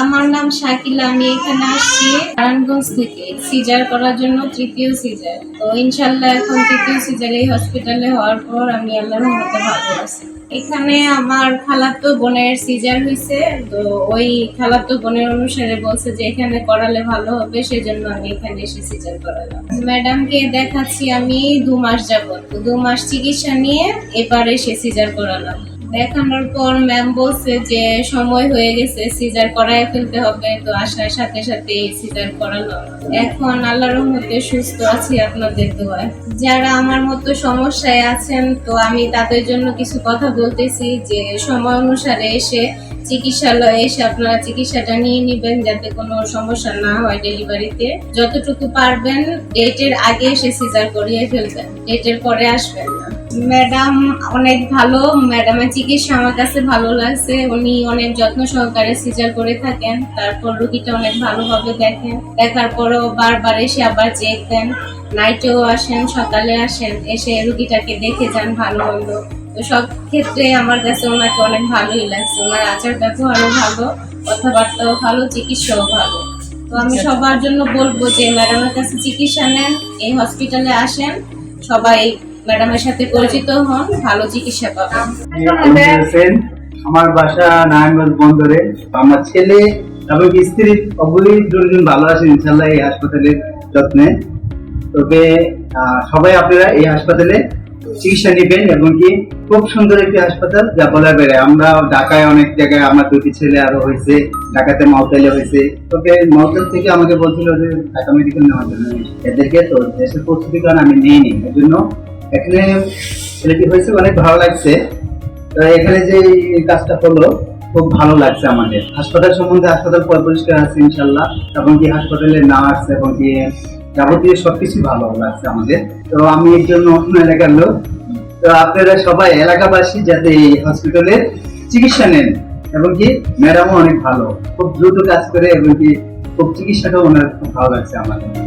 আমার নাম শাকিলা, আমি এখানে আসছি নারায়ণগঞ্জ থেকে। সিজার করার জন্য তৃতীয় সিজার তো ইনশাল্লাহ এখন তৃতীয় সিজার এই হসপিটালে হওয়ার পর আমি আল্লাহর মতো ভালো আছি। এখানে আমার খালাতো বোনের সিজার হয়েছে। তো ওই খালাতো বোনের অনুসারে বলছে যে এখানে করালে ভালো হবে, সেজন্য আমি এখানে এসে সিজার করালাম। ম্যাডামকে দেখাচ্ছি আমি দু মাস যাবত দু মাস চিকিৎসা নিয়ে এবার এসে সিজার করালাম। দেখানোর পর ম্যাম বলছে যে সময় হয়ে গেছে সিজার করায় ফেলতে হবে, তো আসার সাথে সাথে সিজার করালো। এখন আল্লাহর রহমতে সুস্থ আছি আপনাদের দোয়ায়। যারা আমার মতো সমস্যায় আছেন, তো আমি তাদের জন্য কিছু কথা বলতেছি যে, সময় অনুসারে এসে চিকিৎসালয়ে এসে আপনারা চিকিৎসাটা নিয়ে নেবেন যাতে কোনো সমস্যা না হয় ডেলিভারিতে। যতটুকু পারবেন ডেটের আগে এসে সিজার করিয়ে ফেলবেন। ডেটের পরে আসবেন না। ম্যাডাম অনেক ভালো। ম্যাডামের চিকিৎসা আমার কাছে ভালো লাগছে। উনি অনেক যত্ন সহকারে সিজার করে থাকেন। তারপর রুগীটা অনেক ভালোভাবে দেখেন। দেখার পরেও বারবার এসে আবার চেক দেন। নাইটেও আসেন, সকালে আসেন, এসে রুগীটাকে দেখে যান ভালো মন্দ। তো সব ক্ষেত্রে আমার কাছে ওনাকে অনেক ভালোই লাগছে। ওনার আচার ব্যবহারও ভালো কথাবার্তাও ভালো চিকিৎসাও ভালো। তো আমি সবার জন্য বলব যে ম্যাডামের কাছে চিকিৎসা নেন এই হসপিটালে আসেন সবাই ম্যাডামের সাথে পরিচিত হন ভালো চিকিৎসা পাবেন। আমার বাসা নারায়ণগঞ্জ বন্দরে। আমার ছেলে এবং স্ত্রী অবশ্যই দুজন ভালো আছেন ইনশাল্লাহ এই হাসপাতালের যত্নে। তবে আহ, সবাই আপনারা এই হাসপাতালে চিকিৎসা নেবেন এবং কি খুব সুন্দর একটি হাসপাতাল যা বলার বেড়ে আমরা ঢাকায় অনেক জায়গায় আমার দুটি ছেলে আরও হয়েছে, ঢাকাতে মাউতালে হয়েছে। তবে মাউতাল থেকে আমাকে বলছিল যে ঢাকা মেডিকেল নেওয়ার জন্য। এদেরকে তো দেশের প্রস্তুতি কারণ আমি নিইনি। এর জন্য এখানে ছেলেটি হয়েছে, অনেক ভালো লাগছে। এখানে যে কাজটা হলো, খুব ভালো লাগছে আমাদের। হাসপাতাল সম্বন্ধে হাসপাতাল পরিষ্কার আছে ইনশাল্লাহ এবং কি হাসপাতালে নার্স এবং কি যাবতীয় সবকিছু ভালো লাগছে আমাদের। তো আমি এর জন্য অন্য এলাকার লোক তো আপনারা সবাই এলাকাবাসী যাতে এই হসপিটালে চিকিৎসা নেন এবং কি ম্যাডামও অনেক ভালো। খুব দ্রুত কাজ করে এবং কি খুব চিকিৎসাটাও ওনার খুব ভালো লাগছে আমাদের।